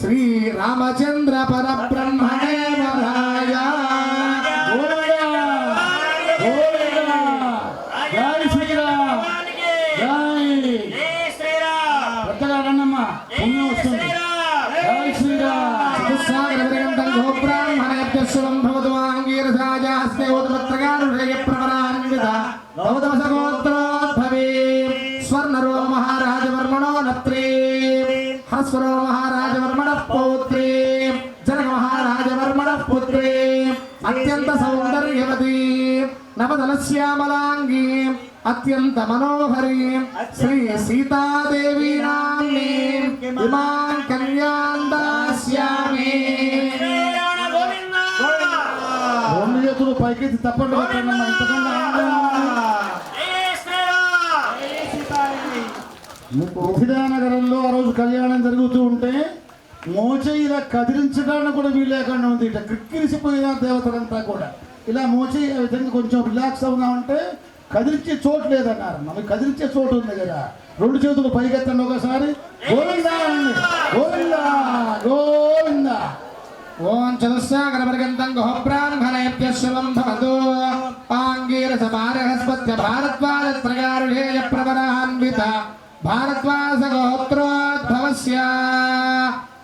శ్రీ రామచంద్ర పరబ్రహ్మణే వరాయ గోవిందా! గోవిందా! జై శ్రీరామ్. జై పెద్దగా రండమ్మా. పుణ్యం వస్తుంది. జై శ్రీరామ్. అత్యంత సౌందర్యవతి నవదలశ్యామలాంగి అత్యంత మనోహరి శ్రీ సీతాదేవి నామ్ని ఇమాం కన్యాం దాస్యామి రెండు చేతులు పైకెత్తి తప్పండి పెట్టండమ్మా ఇంతకన్నా మిథిలానగరంలో ఆ రోజు కళ్యాణం జరుగుతూ ఉంటే మోచే ఇలా కదిలించడానికి కూడా వీలు లేకుండా ఉంది. ఇట్లా క్రిక్కిరిసిపోయిన దేవతలంతా కూడా. ఇలా మోచే ఆ విధంగా కొంచెం రిలాక్స్ అవుదామంటే కదిలించే చోటు లేదన్నారు. మనకి కదిలించే చోటు ఉంది కదా. రెండు చేతులు పైకెత్తండి ఒకసారి. గోవిందా అనండి. గోవిందా గోవిందా. ఓం చతుస్సాగరపర్యంతం గోబ్రాహ్మణేభ్యశ్వం భవతు. ఆంగీరసమారహస్పత్య భారద్వాజత్రగారుషేయ ప్రవరాన్విత. భారద్వాస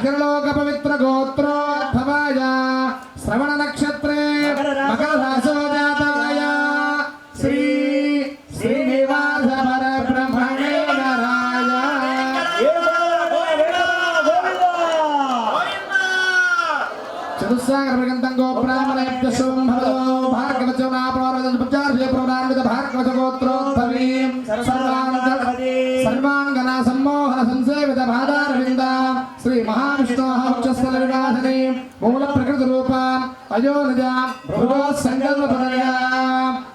अखिलोक पवित्र गोत्रोद्भवाय श्रवण नक्षत्रे मकर रासो जातवाय श्री श्रीनिवास पर ब्रह्मणे भगवो भार्गवचो नाप्रोरजन उपचार से प्रोदान विद भार्गवचो गोत्र అయోనిజ భృగో సంకల్ప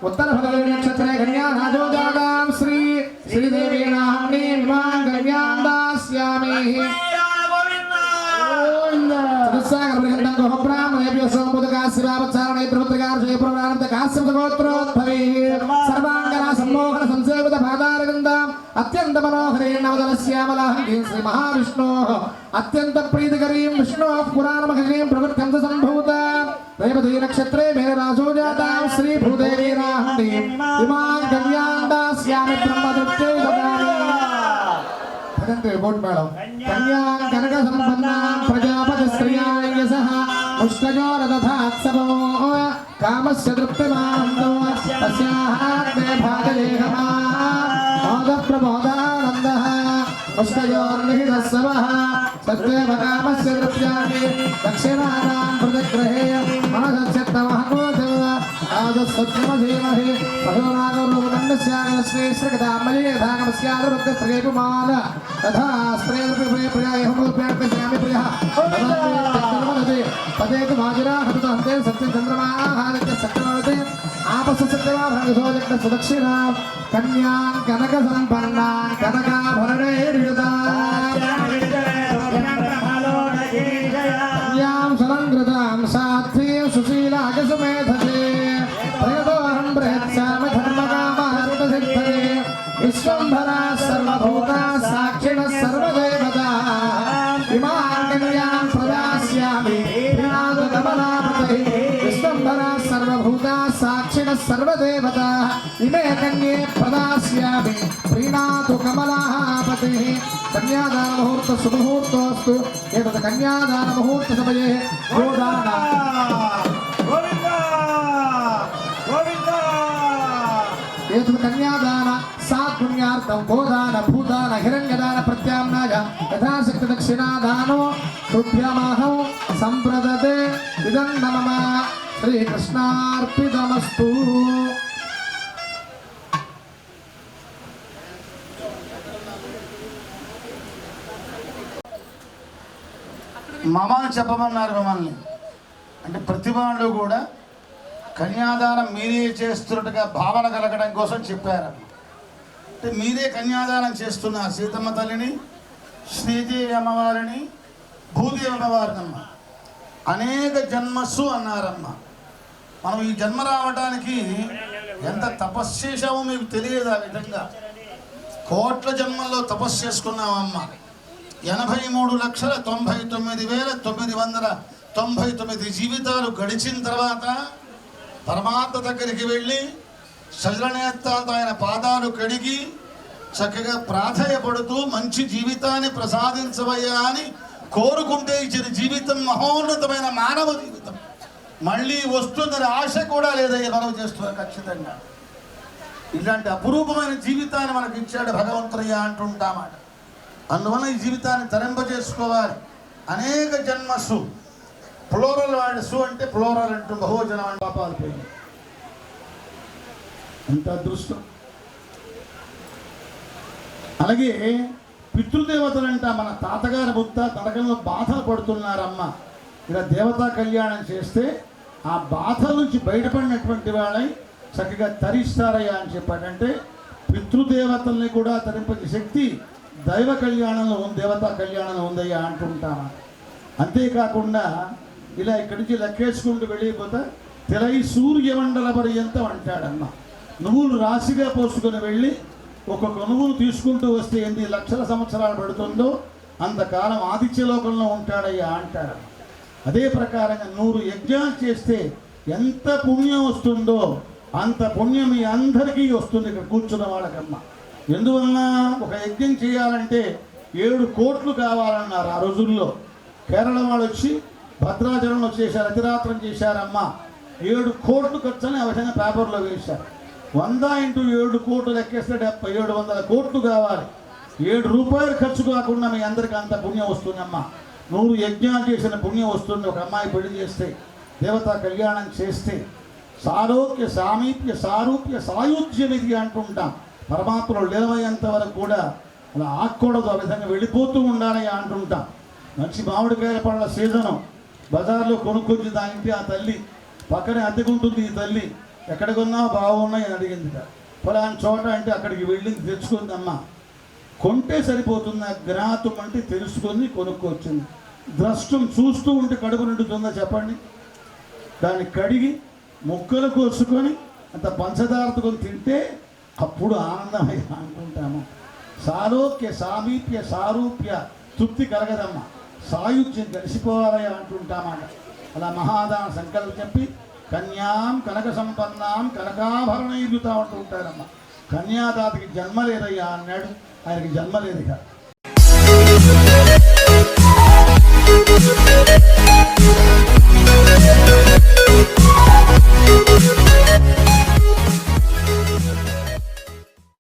ఉత్తర పదవి నక్షత్రే కన్యా రాజోజాగాం శ్రీ శ్రీదేవి నామ్ని విమాం కన్యాం దాస్యామి అత్యంత మనోహరే నవదల శ్యామలాహంగీం శ్రీ మహావిష్ణో. అత్యంత ప్రీతికరీం విష్ణో रेवती नक्षत्रे मेरे राजो जाता श्री भूदेवी राहणी इमां गम्यां दास्यामि ब्रह्मदृत्ते ददामि भजन्ते बोट मैडम कन्यां कनक संपन्नां प्रजापति काम से मुष्टजो रदधात् सबो कामस्य तृप्तिमां नो तस्याः ते भागलेहः मोदप्रबोधानन्दः मुष्टयोर्निहितः समः కామస్య తృప్త్యామి దక్షిణానాం ప్రతిగ్రహే మనసత్యత్తమహకోచవ ఆదసత్యమధీమహి పశూనాగౌరవదండస్యాగశ్రీశ్రగదామయే యథాగమస్యాగరుద్రస్త్రగేపుమాల తథా స్ప్రేయే ప్రియాయహమూర్ప్యార్పయామి ప్రియः తదనుమతి తదేతు మాజురా హతు అంతే సత్యచంద్రమాహారిత్య సత్యమవతి ఆపస సత్యమాభరణసోజగ్న సుదక్షిణ కన్యాం కనక సంపన్నా కనకాభరణైర్యుతా ప్రదాస్యామి ప్రీణాతు కమలాపతి కన్యాదాన ముహూర్త సుముహూర్తోస్తు ఏతత్ కన్యాదాన ముహూర్త సమయే గోదాన ఏతత్ కన్యాదాన సాత్పుణ్యార్థం గోదాన భూదాన హిరణ్యదాన ప్రత్యామ్నాయ యథాశక్తి దక్షిణాదానో తుభ్యమహం సంప్రదతే ఇదం మమ అని చెప్పమన్నారు మమ్మల్ని. అంటే ప్రతిభాండు కూడా కన్యాదానం మీరే చేస్తున్నట్టుగా భావన కలగడం కోసం చెప్పారమ్మ అంటే మీరే కన్యాదానం చేస్తున్నారు సీతమ్మ తల్లిని శ్రీదేవి అమ్మవారిని భూదేవి అమ్మవారినమ్మ. అనేక జన్మస్సు అన్నారమ్మ. మనం ఈ జన్మ రావడానికి ఎంత తపస్సు చేశామో మీకు తెలియదు ఆ విధంగా. కోట్ల జన్మల్లో తపస్సు చేసుకున్నామమ్మ. ఎనభై మూడు లక్షల తొంభై తొమ్మిది వేల తొమ్మిది వందల తొంభై తొమ్మిది జీవితాలు గడిచిన తర్వాత పరమాత్మ దగ్గరికి వెళ్ళి సజలనేత్తాలతో ఆయన పాదాలు కడిగి చక్కగా ప్రాధాయపడుతూ మంచి జీవితాన్ని ప్రసాదించవయ్యా అని కోరుకుంటే ఇచ్చిన జీవితం మహోన్నతమైన మానవ జీవితం. మళ్ళీ వస్తుందని ఆశ కూడా లేదయ్యా మనం చేస్తున్నారు ఖచ్చితంగా. ఇలాంటి అపురూపమైన జీవితాన్ని మనకి ఇచ్చాడు భగవంతుడయ్యా అంటుంటామాట. అందువల్ల ఈ జీవితాన్ని తరింపజేసుకోవాలి. అనేక జన్మస్సు. ఫ్లోరల్ వాడి సు అంటే ఫ్లోరల్ అంటూ బహువచనం అని పాపాలు పోయింది ఎంత అదృష్టం. అలాగే పితృదేవతలంట మన తాతగారి బుద్ధ నరకంలో బాధలు పడుతున్నారమ్మ. ఇలా దేవతా కళ్యాణం చేస్తే ఆ బాధల నుంచి బయటపడినటువంటి వాళ్ళని చక్కగా తరిస్తారయ్యా అని చెప్పాడంటే పితృదేవతల్ని కూడా తరింపే శక్తి దైవ కళ్యాణంలో ఉంది దేవతా కళ్యాణంలో ఉందయ్యా అంటుంటాను అంతేకాకుండా ఇలా ఇక్కడి నుంచి లెక్కేసుకుంటూ వెళ్ళిపోతే తెలై సూర్యమండల పర్యంతం అంటాడన్న నువ్వులు రాశిగా పోసుకొని వెళ్ళి ఒక్కొక్క నువ్వులు తీసుకుంటూ వస్తే ఎన్ని లక్షల సంవత్సరాలు పడుతుందో అంతకాలం ఆదిత్యలోకంలో ఉంటాడయ్యా అంటాడు. అదే ప్రకారంగా నూరు యజ్ఞాలు చేస్తే ఎంత పుణ్యం వస్తుందో అంత పుణ్యం మీ అందరికీ వస్తుంది ఇక్కడ కూర్చున్న వాళ్ళకన్నా ఎందువలన ఒక యజ్ఞం చేయాలంటే ఏడు కోట్లు కావాలన్నారు ఆ రోజుల్లో. కేరళ వాళ్ళు వచ్చి భద్రాచలంలో చేశారు అతిరాత్రం చేశారమ్మా. ఏడు కోట్లు ఖర్చు అని ఆ విధంగా పేపర్లో వేశారు. వంద ఇంటూ ఏడు కోట్లు లెక్కేస్తే డెబ్బై ఏడు వందల కోట్లు కావాలి. ఏడు రూపాయలు ఖర్చు కాకుండా మీ అందరికీ అంత పుణ్యం వస్తుందమ్మా. నూరు యజ్ఞాలు చేసిన పుణ్యం వస్తుంది ఒక అమ్మాయి పెళ్ళి చేస్తే దేవత కళ్యాణం చేస్తే. సారోగ్య సామీప్య సారూప్య సాయుధ్యం ఇది అంటుంటాం. పరమాత్మలు లేవయ్యేంత వరకు కూడా అలా ఆకూడదు ఆ విధంగా వెళ్ళిపోతూ ఉండాలని అంటుంటాం. మంచి మామిడికాయల పళ్ళ సీజను. బజార్లో కొనుక్కొచ్చి దానికి ఆ తల్లి పక్కనే అద్దెకుంటుంది ఈ తల్లి ఎక్కడ కొన్నావు బాగున్నాయి అని అడిగింది. ఫలాని చోట అంటే అక్కడికి వెళ్ళింది తెచ్చుకుందమ్మా కొంటే సరిపోతుందా జ్ఞాతం అంటే తెలుసుకొని కొనుక్కొచ్చింది ద్రష్టం చూస్తూ ఉంటే కడుపు నిండుతుందా చెప్పండి? దాన్ని కడిగి ముక్కలు కోసుకొని అంత పంచదారతో తింటే అప్పుడు ఆనందమై అనుకుంటాము. సాలోక్య సామీప్య సారూప్య తృప్తి కలగదమ్మా. సాయుధ్యం కలిసిపోవాలయ అంటుంటామాట అలా మహాదాన సంకల్పం చెప్పి కన్యాం కనక సంపన్నాం కనకాభరణయుత అంటూ ఉంటారమ్మా. కన్యాదాతకి జన్మ లేదయ్యా అన్నాడు. ఆయనకి జన్మ లేదు ఇక.